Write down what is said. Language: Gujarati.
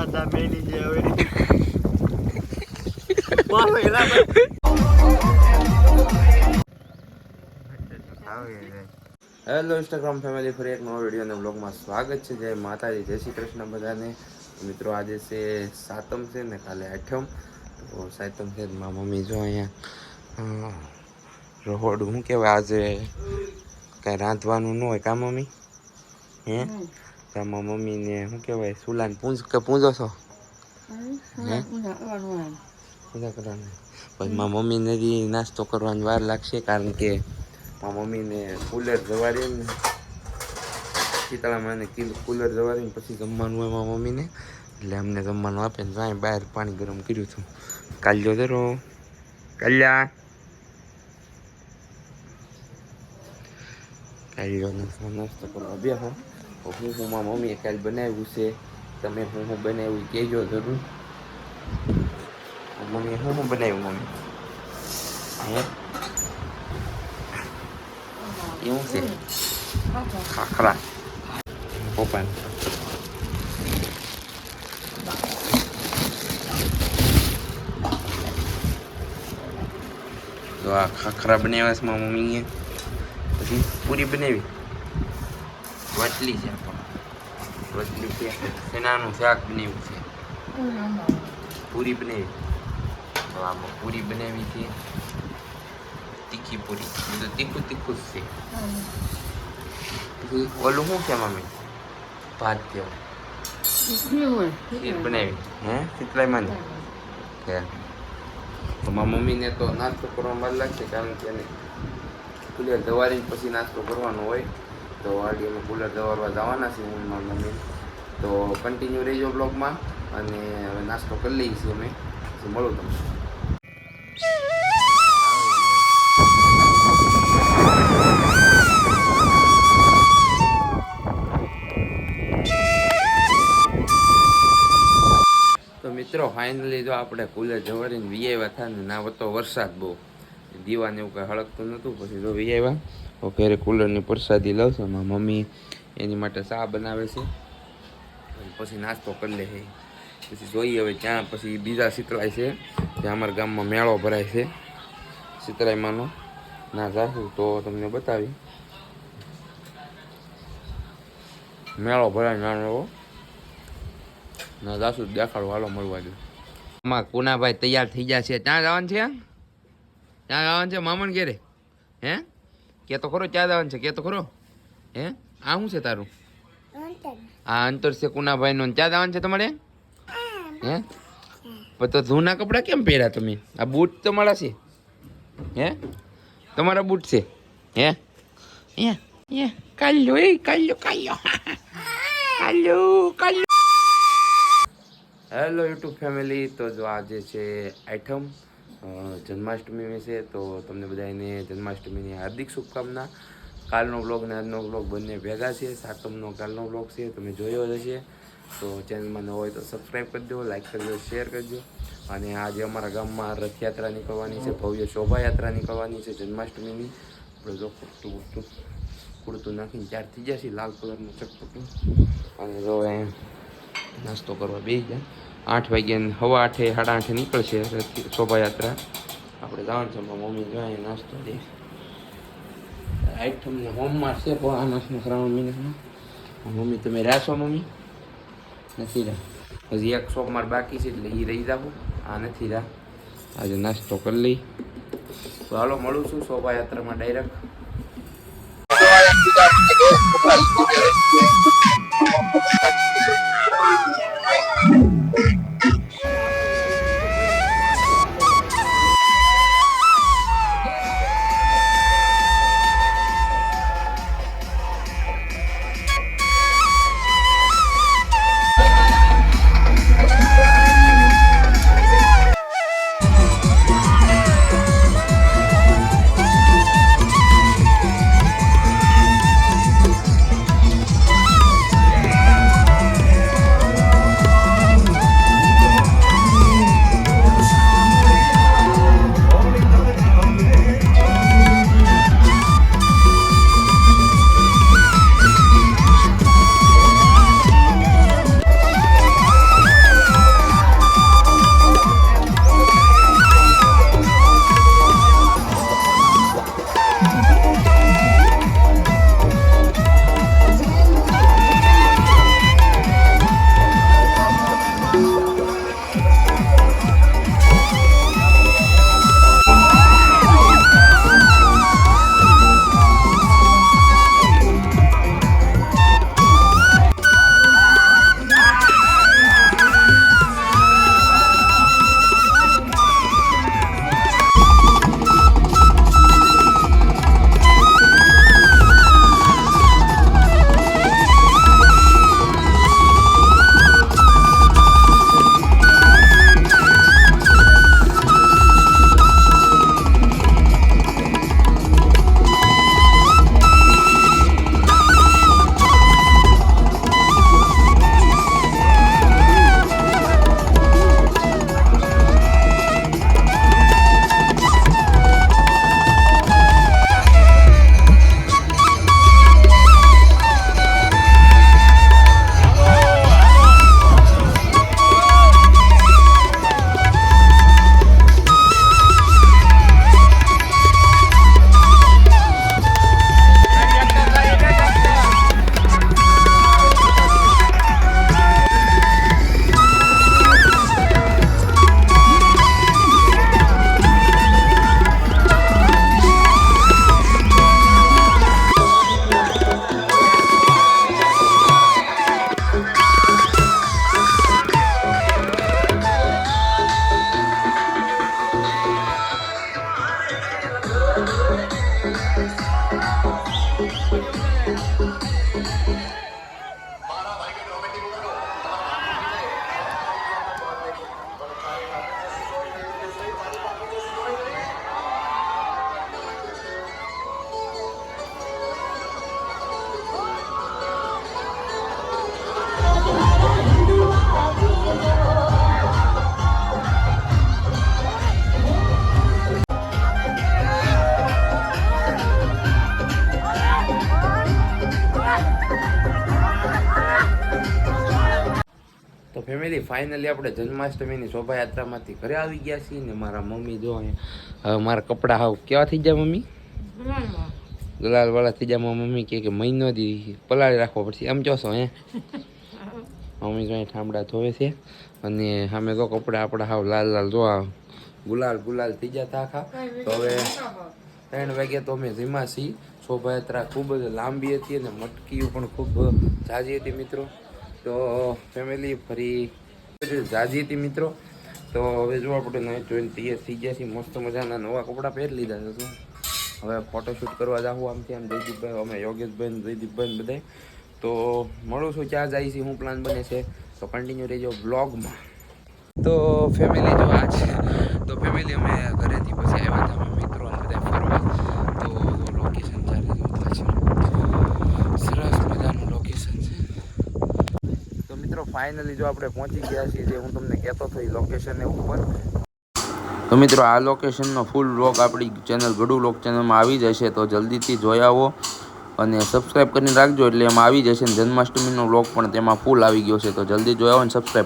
માતા મેની જે હવે હેલો ઇન્સ્ટાગ્રામ ફેમિલી ફરી એક નવો વીડિયો અને બ્લોગમાં સ્વાગત છે. જય માતાજી, જય શ્રી કૃષ્ણ બધાને. મિત્રો, આજે છે સાતમ છે ને કાલે આઠમ. તો સાતમ છે મારા મમ્મી જો અહીંયા રોડ શું કહેવાય, આજે કાંઈ રાંધવાનું ન હોય કા મમ્મી? હે? મારા મમ્મીને શું કહેવાય સુલાને પૂંજ કે પૂંજો છો પૂજા કરવાની પછી મારા મમ્મીને હજી નાસ્તો કરવાની વાર લાગશે કારણ કે મારા મમ્મીને કુલર જવાડીને શીતળામાં કીધું કુલર જવાડીને પછી જમવાનું હોય મારા મમ્મીને એટલે અમને જમવાનું આપે ને જાય બહાર પાણી ગરમ કર્યું હતું કાલ્યો ધરો કાલ્યા કાલ્યો નાસ્તો કરવા તો હું હું મારા મમ્મીએ કાલ બનાવ્યું છે તમે હું હું બનાવ્યું એ કહેજો જરૂર મમ્મીએ હું હું બનાવ્યું મમ્મી હે એવું છે ખાખરા પપ્પા તો આ ખાખરા બનાવ્યા છે મારા મમ્મીએ પછી પૂરી બનાવી વટલી છે પણ. વટલી છે. શેનાનું શાક બનાવ્યું છે? પૂરી બનાવી. તો આમાં પૂરી બનાવી છે. તીખી પૂરી. બધું તીખું તીખું જ છે. પછી ઓલું શું છે મમ્મી? ભાત કેવું ખીર બનાવી. હે? શીતલાઈમાં કે તો મારા મમ્મીને તો નાસ્તો કરવામાં વાર લાગશે કારણ કે એને દવારીને પછી નાસ્તો કરવાનો હોય. તો આડી અમે કુલર દવારવા જવાના છે હું મારી તો કન્ટિન્યુ રહેજો બ્લોગમાં અને હવે નાસ્તો કરી લઈએ છીએ અમે મળું તમને. મિત્રો ફાઇનલી જો આપણે કુલર જવાડીને વીઆઈવા થાય ને, ના વતો વરસાદ બહુ. દીવાને એવું કંઈ હળકતું નહોતું, પછી જો વીઆઈવા ઘરે કુલરની પ્રસાદી લાવશે મારા મમ્મી એની માટે ચા બનાવે છે. પછી નાસ્તો કરી લે છે. પછી જોઈએ હવે ત્યાં પછી બીજા શીતળાય છે. ત્યાં અમારા ગામમાં મેળો ભરાય છે. શીતળાઈમાંનો ના જાશું તો તમને બતાવી મેળો ભરાય નાનો એવો ના જાશું દેખાડો હાલો મળવા દે. આમાં કુનાભાઈ તૈયાર થઈ ગયા છે. ત્યાં જવાનું છે? ત્યાં જવાનું છે મામણ ઘેરે? હે? કે તો ખરો ક્યાં દાવાનું છે કે તો ખરો? હે? આ શું છે તારું? આ અંતર છે કુનાભાઈ નું ક્યાં દાવાનું છે તમારે? હે? પણ તો જૂના કપડાં કેમ પહેર્યા તમે? આ બૂટ તમારા છે. હે? તમારા બૂટ છે. હે? હે? હે? કાલ્યો એ કાલ્યો કાલ્યો. કાલ્યો કાલ્યો. હેલો યુટ્યુબ ફેમિલી તો જો આજે છે આઈટમ જન્માષ્ટમી વિશે. તો તમને બધાને જન્માષ્ટમીની હાર્દિક શુભકામના. કાલનો બ્લોગ ને આજનો બ્લોગ બંને ભેગા છે. સાતમનો કાલનો બ્લોગ છે. તમે જોયો જ હશે. તો ચેનલમાં ન હોય તો સબસ્ક્રાઈબ કરજો લાઇક કરજો શેર કરજો અને આજે અમારા ગામમાં રથયાત્રા નીકળવાની છે, ભવ્ય શોભાયાત્રા નીકળવાની છે, જન્માષ્ટમીની. આપણે જો કુર્તું કુર્તું કુર્તું નાખીને ચાર થઈ જશે, લાલ કલરનું ચટપટું અને જો એ નાસ્તો કરવા બેસી જાય આઠ વાગ્યા હવા આઠે, સાડા આઠે નીકળશે શોભાયાત્રા. આપણે જવાનું છે મમ્મી જોઈએ નાસ્તો દે. આઈટમને હોમમાં છે, પણ આ નાસ્તો શ્રાવણ મહિનામાં મમ્મી, તમે રહેશો મમ્મી? નથી રહ્યા. હજી એક શોપ સોમવાર બાકી છે, એટલે એ રહી જાવ. આ નથી રહ્યા. આજે નાસ્તો કરી લઈ. તો હાલો, મળું છું શોભાયાત્રામાં ડાયરેક્ટ ફેમિલી ફાઇનલી આપણે જન્માષ્ટમીની શોભાયાત્રામાંથી ઘરે આવી ગયા છીએ ને મારા મમ્મી જો હવે મારા કપડાં હાવ કેવા થઈ ગયા મમ્મી? ગુલાલ વાળા થઈ ગયા. મારા મમ્મી કે કે મહિનો દી પલાળી રાખવો પડશે. એમ જોશો હે? મમ્મી જો ઠામડા ધોવે છે અને સામે તો કપડાં આપણા હાવ લાલ લાલ જોવા ગુલાલ ગુલાલ થઈ ગયા હતા આખા. તો હવે ત્રણ વાગે તો અમે ધીમા છીએ. શોભાયાત્રા ખૂબ જ લાંબી હતી અને મટકીઓ પણ ખૂબ ઝાઝી હતી મિત્રો. તો ફેમિલી ફરી જાજી હતી મિત્રો. તો હવે જો આપણે નાઈ જોઈને તૈયાર થઈ ગયા છીએ મસ્ત મજાના નવા કપડાં પહેરી લીધા છે હવે ફોટોશૂટ કરવા જાઉં આમથી આમ જયદીપભાઈ, અમે યોગેશભાઈ જયદીપભાઈ ને તો મળું છું ક્યાં જાય છે શું પ્લાન બને છે. તો કન્ટિન્યુ રહેજો બ્લોગમાં તો ફેમિલી જો આજ, તો ફેમિલી અમે ઘરેથી પછી આવ્યા હતા અમે મિત્રો અને બધા ફરવા તો લોકેશન ચાલે છે પાછળ સરસ મજાનું લોકેશન છે તો મિત્રો ફાઇનલી જો આપણે પહોંચી ગયા છીએ જે હું તમને કહેતો હતો એ લોકેશનને ઉપર. તો મિત્રો, આ લોકેશનનો ફૂલ વ્લોગ આપણી ચેનલ ગડુ લોક ચેનલમાં આવી જશે, તો જલ્દીથી જોઈ આવો અને સબસ્ક્રાઈબ કરીને રાખજો, એટલે એમાં આવી જશે જન્માષ્ટમીનો વ્લોગ પણ તેમાં ફૂલ આવી ગયો છે. તો જલ્દી જોઈ આવો અને સબસ્ક્રાઈબ